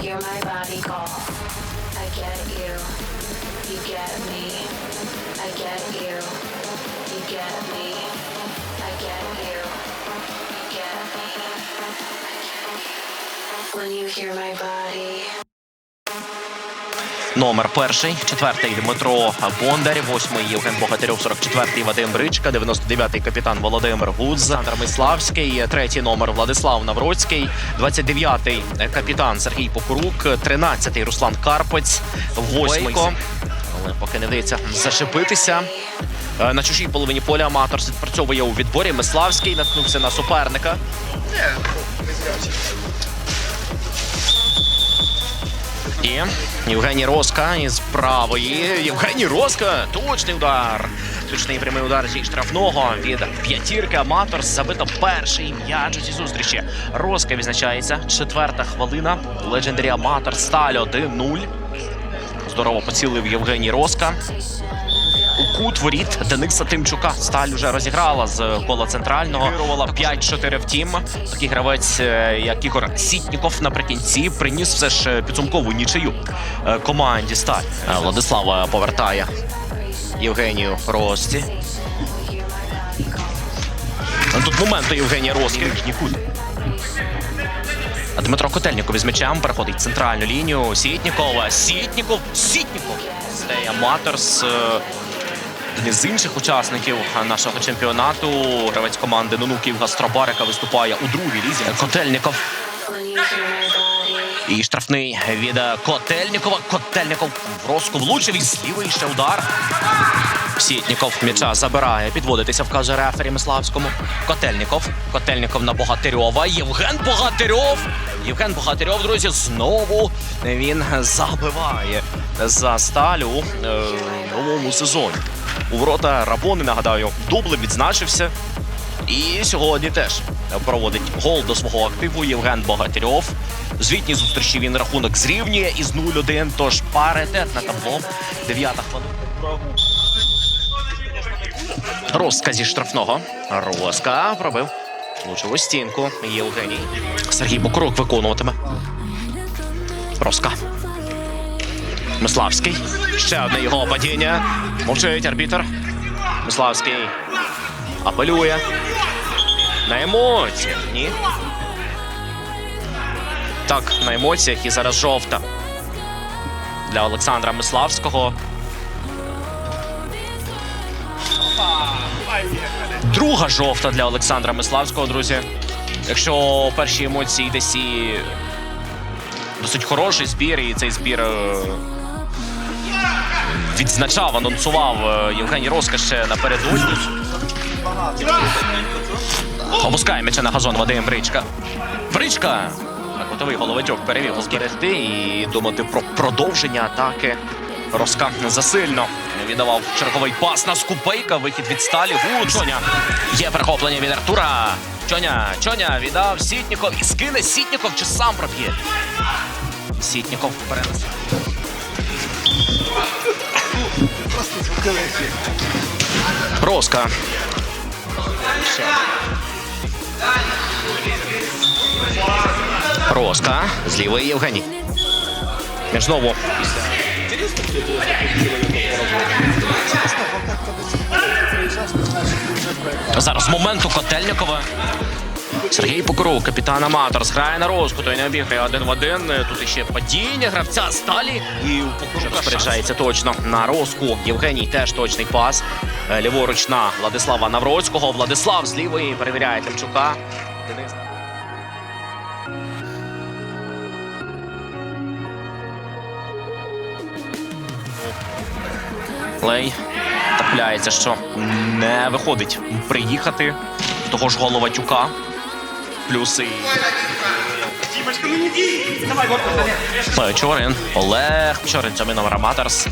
hear my body call, I get you. You get me. I get you. You get me. I get you. You get me. When you hear my body. Номер перший, четвертий Дмитро Бондар, восьмий Євген Богатирьов, 44-й Вадим Бричка, 99-й капітан Володимир Гудз, Олександр Миславський, третій номер Владислав Навроцький, 29-й капітан Сергій Покурук, 13-й Руслан Карпець, восьмий. Але поки не вдається зачепитися. Е, На чужій половині поля аматор відпрацьовує у відборі. Миславський наткнувся на суперника. І Євгеній Роска із правої. Євгеній Роска. Точний удар. Точний прямий удар зі штрафного від п'ятірки. Аматорс забито перший м'яч у цій зустрічі. Роска відзначається. Четверта хвилина. Легендарі Аматор Сталь 1-0. Здорово поцілив Євгеній Роска. У кут воріт Дениса Тимчука. Сталь вже розіграла з кола центрального. Вирувала 5-4 втім. Такий гравець, е, як Ігор Сітніков, наприкінці приніс все ж підсумкову нічию е, команді Сталь. Е, Владислава повертає Євгенію Рості. Ну, Тут моменти Євгенія Рості. Дмитро Котельніков із м'ячем переходить в центральну лінію. Сітнікова. Сітніков. Сітніков. Стей Аматорс. Із інших учасників нашого чемпіонату. Гравець команди Нунуків Гастробар, яка виступає у другій лізі. Body. І штрафний від Котельнікова. Котельніков в розку влучив і злівий ще удар. Сітніков м'яча забирає. Підводитися вкаже рефері Миславському. Котельніков. Котельніков на Богатирьова. Євген Богатирьов. Євген Богатирьов, друзі, знову він забиває за сталь у е, новому сезоні. У ворота Рабони, нагадаю, дублем відзначився. І сьогодні теж проводить гол до свого активу Євген Богатирьов. Звітні зустрічі він рахунок зрівнює із 0-1, тож паритет на табло. Дев'ята хвилина. Роска зі штрафного. Роска пробив. Влучив у стінку. Євгеній. Сергій Бокрук виконуватиме. Роска. Миславський. Ще одне його падіння. Мовчить арбітер. Миславський апелює. На емоціях, ні? Так, на емоціях і зараз жовта. Для Олександра Миславського. Друга жовта для Олександра Миславського, друзі. Якщо перші емоції десь досить хороший збір, і цей збір е, відзначав, анонсував е, Євгеній Роска ще напередодні. Опускає м'яча на газон Вадим Бричка. Бричка! Готовий головачок перевів зберегти і думати про продовження атаки. Роска засильно віддавав черговий пас на Скупейка. Вихід від сталі. Гуд. Чоня. Є перехоплення від Артура. Чоня, Чоня віддав Сітніков. І скине Сітніков чи сам проб'є. Сітніков перенесе. Роска. Ще. З Євгеній. Між знову. Зараз момент у Котельникова. Сергій Покрук, капітан Аматор, грає на розку, той не обіграє один в один. Тут іще падіння гравця сталі. І у Покрука розпоряджається точно на розку. Євгеній теж точний пас. Е, Ліворуч на Владислава Навроцького. Владислав з лівої перевіряє Тимчука. Денис. Лей трапляється, що не виходить приїхати того ж Головатюка. Плюси. Печорин. Олег Печорин, це номер Аматорс.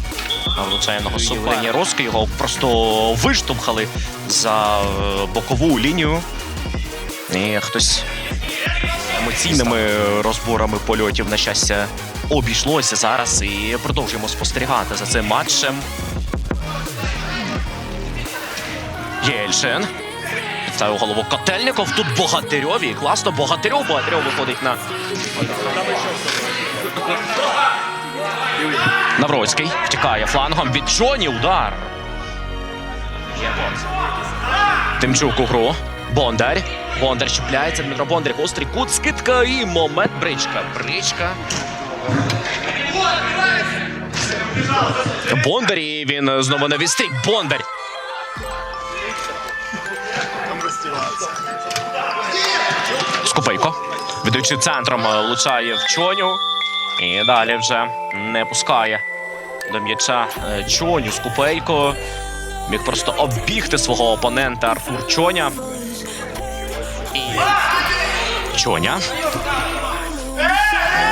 Влучаєного супер. Роски його просто виштовхали за е, бокову лінію. І хтось емоційними розборами польотів, на щастя, обійшлося зараз. І продовжуємо спостерігати за цим матчем. Єльшин. Ставив голову Котельников. Тут Богатирьов. І класно. Богатирьов. Богатирьов виходить на. Навроцький втікає флангом від Джоні. Удар. Тимчук у гру. Бондар. Бондар чіпляється. Дмитро Бондар. Гострий кут. Скидка і момент. Бричка. Бричка. Бондар і він знову на відстрій. Бондар. Скупейко. Ведучи центром е, влучає в чоню. І далі вже не пускає до м'яча е, чоню. Скупейко. Міг просто оббігти свого опонента Артур Чоня. І Чоня.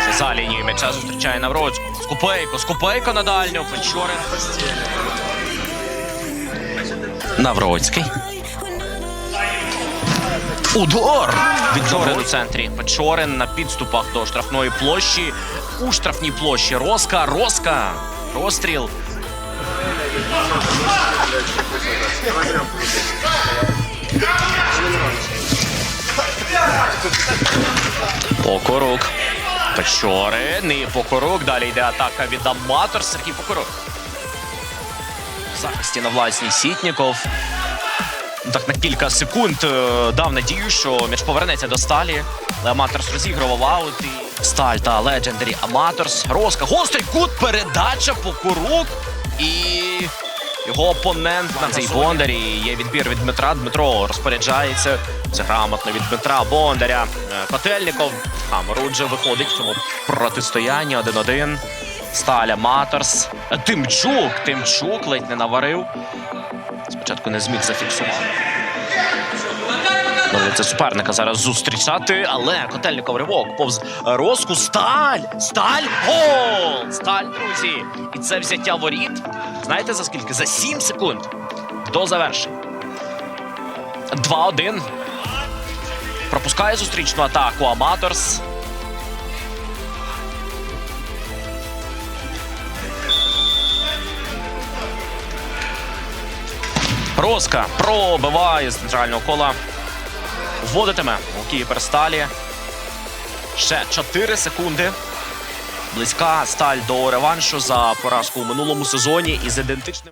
Вже за лінією м'яча зустрічає Навроцьку. Скупейко, Скупейко на дальню. Печорин. Навроцький. Удар! Печорин у центрі. Печорин на підступах до штрафної площі. У штрафній площі Роска. Роска. Розстріл. Покорук. Печорин і Покорук. Далі йде атака від Аматор. Сергій Покорук. В захисті на власній Сітніков. Так на кілька секунд е, дав надію, що м'яч повернеться до сталі. Але Аматорс розігрував аут і сталь та Legendary Аматорс. Роска. Гострий кут. Передача Покорук. І його опонент на цей Бондарі. Є відбір від Дмитра. Дмитро розпоряджається. Це грамотно від Дмитра Бондаря. Е, Котельников. Хамруджа виходить в цьому протистоянні 1-1. Сталя Маторс. Е, Тимчук. Тимчук ледь не наварив. Спочатку не зміг зафіксувати. Доведеться суперника зараз зустрічати, але Котельников ривок повз Роску. Сталь! Сталь! Гол! Сталь, друзі! І це взяття воріт. Знаєте за скільки? За 7 секунд до завершення. 2-1. Пропускає зустрічну атаку Аматорс. Роска пробиває з центрального кола. Вводитиме у Кіперсталі. Ще 4 секунди. Близька сталь до реваншу за поразку у минулому сезоні із ідентичним.